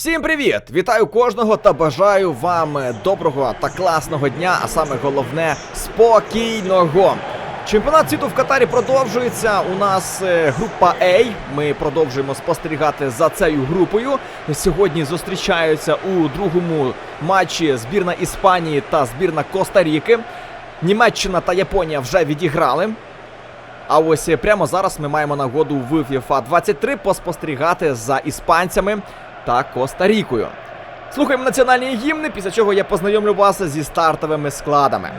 Всім привіт! Вітаю кожного та бажаю вам доброго та класного дня, а саме головне спокійного. Чемпіонат світу в Катарі продовжується. У нас е, група А. Ми продовжуємо спостерігати за цією групою. Сьогодні зустрічаються у другому матчі збірна Іспанії та збірна Коста-Ріки. Німеччина та Японія вже відіграли. А ось прямо зараз ми маємо нагоду в FIFA 23 поспостерігати за іспанцями та Коста-Рікою. Слухаємо національні гімни, після чого я познайомлю вас зі стартовими складами.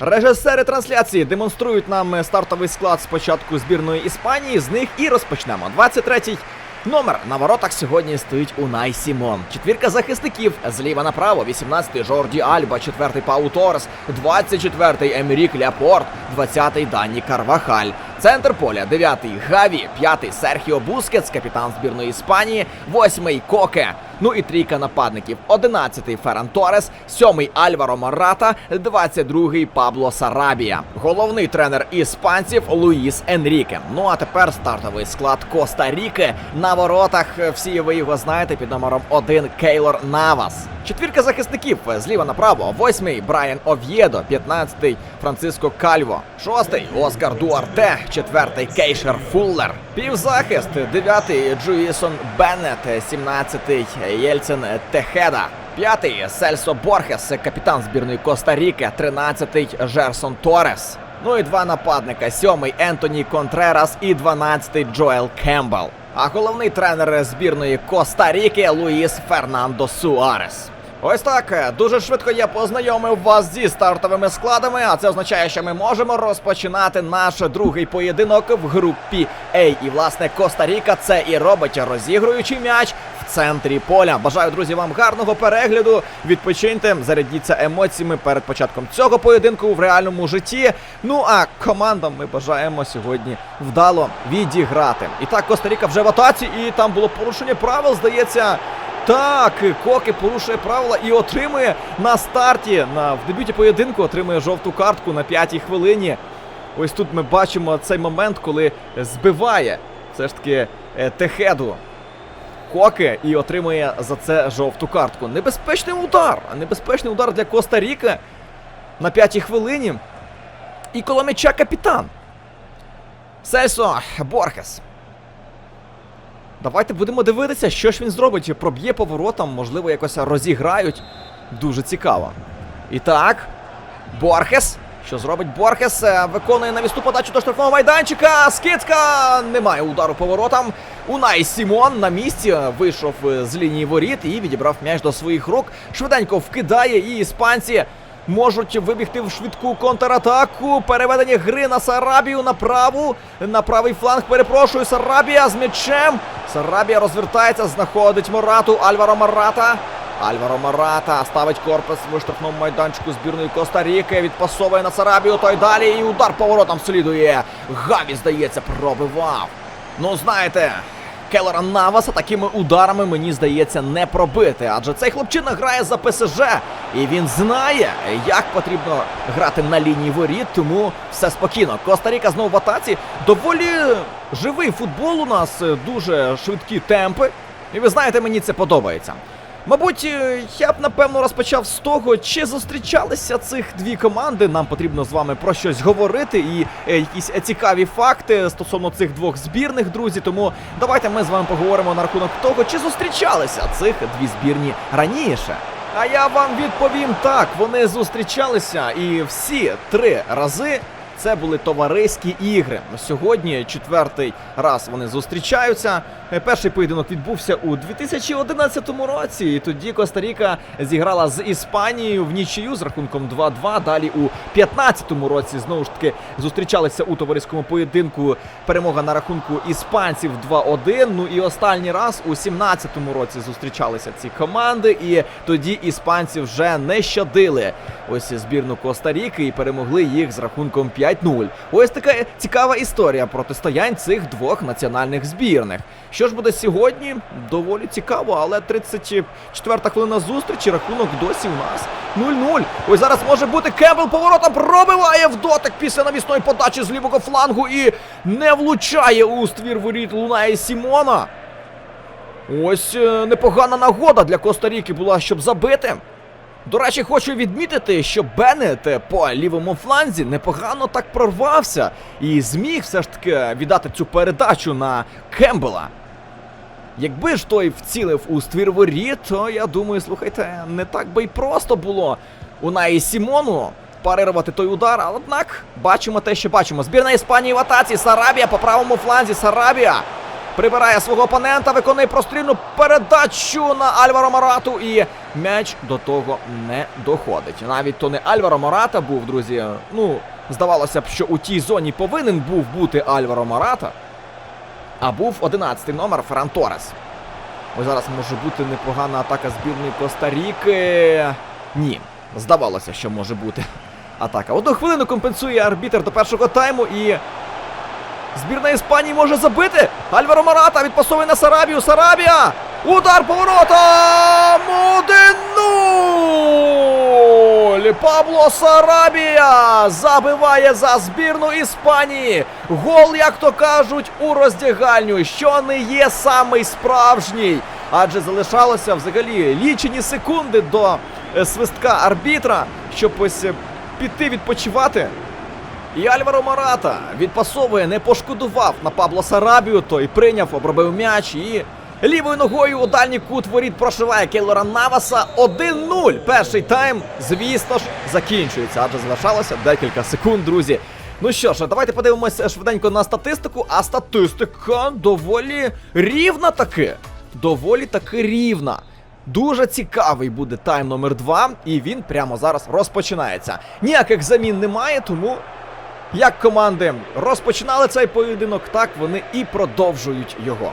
Режисери трансляції демонструють нам стартовий склад спочатку збірної Іспанії. З них і розпочнемо. 23-й номер на воротах сьогодні стоїть Унай Сімон. Четвірка захисників зліва направо. 18-й Жорді Альба, 4-й Пау Торес, 24-й Емрік Ляпорт, 20-й Дані Карвахаль. Центр поля 9-й Гаві, 5-й Серхіо Бускетс, капітан збірної Іспанії, 8-й Коке. Ну і трійка нападників. 11-й Ферран Торес, 7-й Альваро Марата, 22-й Пабло Сарабія. Головний тренер іспанців Луїс Енріке. Ну а тепер стартовий склад Коста-Ріки. На воротах всі ви його знаєте під номером 1 Кейлор Навас. Четвірка захисників зліва направо. 8-й Брайан Ов'єдо, 15-й Франциско Кальво, 6-й Оскар Дуарте, 4-й Кейшер Фуллер. Півзахист 9-й Джуїсон Беннет, 17-й Єльцин Техеда. П'ятий Сельсо Борхес, капітан збірної Коста-Ріки, 13-й Жерсон Торес. Ну і два нападника: сьомий Ентоні Контрерас і 12-й Джоел Кембл. А головний тренер збірної Коста-Ріки Луїс Фернандо Суарес. Ось так дуже швидко я познайомив вас зі стартовими складами, а це означає, що ми можемо розпочинати наш другий поєдинок в групі А. І власне Коста-Ріка це і робить, розігруючи м'яч в центрі поля. Бажаю друзі вам гарного перегляду. Відпочиньте, зарядіться емоціями перед початком цього поєдинку в реальному житті. Ну а командам ми бажаємо сьогодні вдало відіграти. І так, Коста-Ріка вже в атаці, і там було порушення правил, здається. Так, Коки порушує правила і отримує на старті, на в дебюті поєдинку, отримує жовту картку на п'ятій хвилині. Ось тут ми бачимо цей момент, коли збиває все ж таки е, Техеду Коки і отримує за це жовту картку. Небезпечний удар. Небезпечний удар для Коста-Ріки на п'ятій хвилині. І коло м'яча капітан. Сельсо Борхес. Давайте будемо дивитися, що ж він зробить. Чи проб'є поворотом, можливо, якось розіграють. Дуже цікаво. І так, Борхес. Що зробить Борхес? Е, Виконує навісну подачу до штрафного майданчика. Скидка! Немає удару поворотом. Унай Сімон на місці вийшов е, з лінії воріт і відібрав м'яч до своїх рук. Швиденько вкидає, і іспанці можуть вибігти в швидку контратаку. Переведення гри на Сарабію на праву. На правий фланг перепрошую. Сарабія з м'ячем. Сарабія розвертається, знаходить Морату. Альваро Марата. Альваро Марата ставить корпус в штрафному майданчику збірної Коста-Ріки. Відпасовує на Сарабію. Той далі. І удар поворотом слідує. Гаві, здається, пробивав. Ну, знаєте. Келлера Наваса такими ударами, мені здається, не пробити. Адже цей хлопчина грає за ПСЖ, і він знає, як потрібно грати на лінії воріт, тому все спокійно. Коста-Ріка знову в атаці. Доволі живий футбол у нас, е, дуже швидкі темпи. І ви знаєте, мені це подобається. Мабуть, е, я б напевно розпочав з того, чи зустрічалися цих дві команди. Нам потрібно з вами про щось говорити і е, якісь е, цікаві факти стосовно цих двох збірних, друзі. Тому давайте ми з вами поговоримо на рахунок того, чи зустрічалися цих дві збірні раніше. А я вам відповім так: вони зустрічалися і всі три рази це були товариські ігри. Сьогодні четвертий раз вони зустрічаються. Перший поєдинок відбувся у 2011 році. І тоді Коста-Ріка зіграла з Іспанією в нічию з рахунком 2-2. Далі у 2015 році знову ж таки зустрічалися у товариському поєдинку. Перемога на рахунку іспанців 2-1. Ну і останній раз у 2017 році зустрічалися ці команди, і тоді іспанці вже не щадили ось збірну Коста-Ріки і перемогли їх з рахунком 5-0. Ось така цікава історія протистоянь цих двох національних збірних. Що ж буде сьогодні? Доволі цікаво, але 34-та хвилина зустрічі, рахунок досі у нас 0-0. Ось зараз може бути Кембл поворотом пробиває в дотик після навісної подачі з лівого флангу і не влучає у ствір воріт лунає Сімона. Ось е, непогана нагода для Коста-Ріки була, щоб забити. До речі, хочу відмітити, що Беннет по лівому фланзі непогано так прорвався і зміг все ж таки віддати цю передачу на Кембела. Якби ж той вцілив у ствір воріт, то я думаю, слухайте, не так би й просто було у Наї Сімону парирувати той удар. Але однак бачимо те, що бачимо. Збірна Іспанії в атаці. Сарабія по правому фланзі. Сарабія прибирає свого опонента, виконує прострільну передачу на Альваро Марату. І м'яч до того не доходить. Навіть то не Альваро Марата був, друзі. Ну, здавалося б, що у тій зоні повинен був бути Альваро Марата. А був 11-й номер Ферран Торес. Ось зараз може бути непогана атака збірної Коста-Ріки. Ні, здавалося, що може бути атака. Одну хвилину компенсує арбітер до першого тайму і. Збірна Іспанії може забити. Альваро Марата відпасовує на Сарабію. Сарабія! Удар поворотом! 1-0! Пабло Сарабія забиває за збірну Іспанії. Гол, як то кажуть, у роздягальню, що не є самий справжній. Адже залишалося взагалі лічені секунди до е, свистка арбітра, щоб ось е, піти відпочивати. І Альваро Марата відпасовує, не пошкодував на Пабло Сарабію, той прийняв, обробив м'яч і лівою ногою у дальній кут воріт прошиває Кейлора Наваса 1-0. Перший тайм, звісно ж, закінчується, адже залишалося декілька секунд, друзі. Ну що ж, давайте подивимося швиденько на статистику, а статистика доволі рівна таки. Доволі таки рівна. Дуже цікавий буде тайм номер 2 і він прямо зараз розпочинається. Ніяких замін немає, тому як команди розпочинали цей поєдинок, так вони і продовжують його.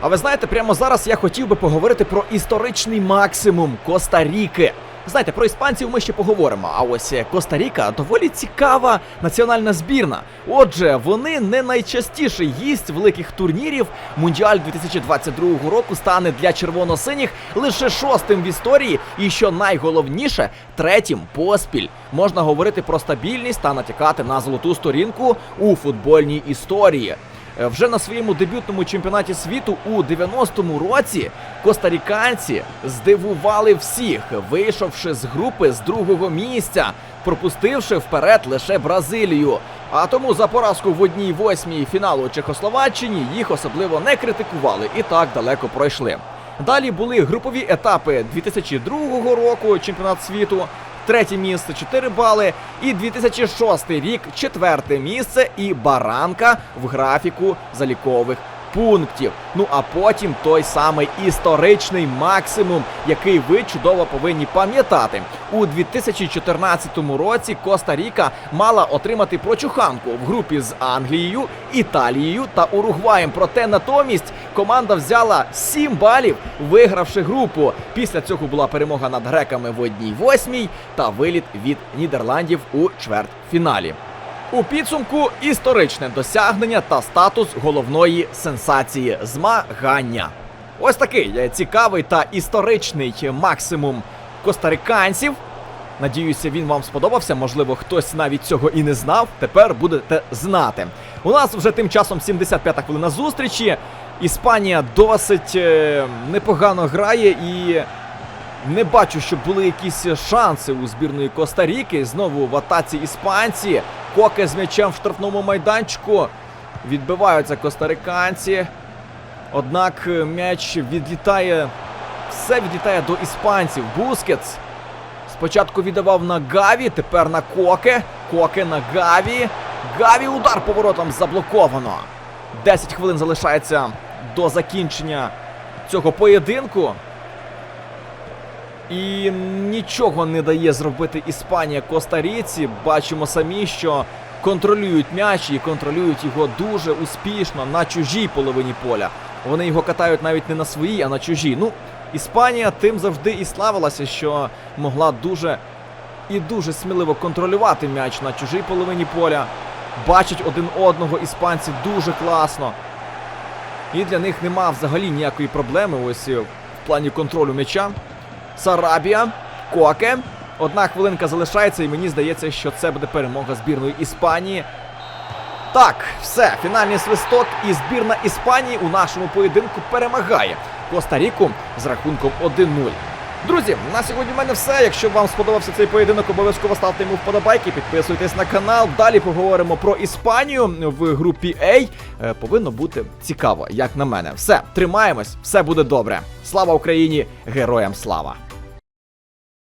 А ви знаєте, прямо зараз я хотів би поговорити про історичний максимум Коста-Ріки. Знаєте, про іспанців ми ще поговоримо. А ось е, Коста-Ріка доволі цікава національна збірна. Отже, вони не найчастіший гість великих турнірів. Мундіаль 2022 року стане для червоно-синіх лише шостим в історії, і що найголовніше, третім поспіль. Можна говорити про стабільність та натякати на золоту сторінку у футбольній історії. Е, Вже на своєму дебютному чемпіонаті світу у 90-му році костаріканці здивували всіх, вийшовши з групи з другого місця, пропустивши вперед лише Бразилію. А тому за поразку в одній восьмій фіналу Чехословаччині їх особливо не критикували і так далеко пройшли. Далі були групові етапи 2002 року, чемпіонат світу, третє місце 4 бали, і 2006 рік четверте місце. І баранка в графіку залікових пунктів. Ну а потім той самий історичний максимум, який ви чудово повинні пам'ятати. У 2014 році Коста-Ріка мала отримати прочуханку в групі з Англією, Італією та Уругваєм. Проте натомість команда взяла 7 балів, вигравши групу. Після цього була перемога над греками в одній восьмій та виліт від Нідерландів у чвертьфіналі. У підсумку історичне досягнення та статус головної сенсації змагання. Ось такий цікавий та історичний максимум костариканців. Надіюся, він вам сподобався. Можливо, хтось навіть цього і не знав. Тепер будете знати. У нас вже тим часом 75-та хвилина зустрічі. Іспанія досить е, непогано грає і не бачу, щоб були якісь шанси у збірної Коста-Ріки. Знову в атаці іспанці. Коке з м'ячем в штрафному майданчику. Відбиваються костариканці. Однак е, м'яч відлітає. Все відлітає до іспанців. Бускетс. Спочатку віддавав на Гаві, тепер на Коке. Коке на Гаві. Гаві удар поворотом заблоковано. 10 хвилин залишається до закінчення цього поєдинку. І нічого не дає зробити Іспанія Коста-Ріці. Бачимо самі, що контролюють м'яч і контролюють його дуже успішно на чужій половині поля. Вони його катають навіть не на своїй, а на чужій. Ну, Іспанія тим завжди і славилася, що могла дуже і дуже сміливо контролювати м'яч на чужій половині поля. Бачать один одного іспанці дуже класно. І для них нема взагалі ніякої проблеми ось е, в плані контролю м'яча. Сарабія, Коке. Одна хвилинка залишається, і мені здається, що це буде перемога збірної Іспанії. Так, все, фінальний свисток, і збірна Іспанії у нашому поєдинку перемагає Коста-Ріку з рахунком 1-0. Друзі, на сьогодні в мене все. Якщо вам сподобався цей поєдинок, обов'язково ставте йому вподобайки, підписуйтесь на канал. Далі поговоримо про Іспанію в групі А. Е, Повинно бути цікаво, як на мене. Все, тримаємось, все буде добре. Слава Україні! Героям слава!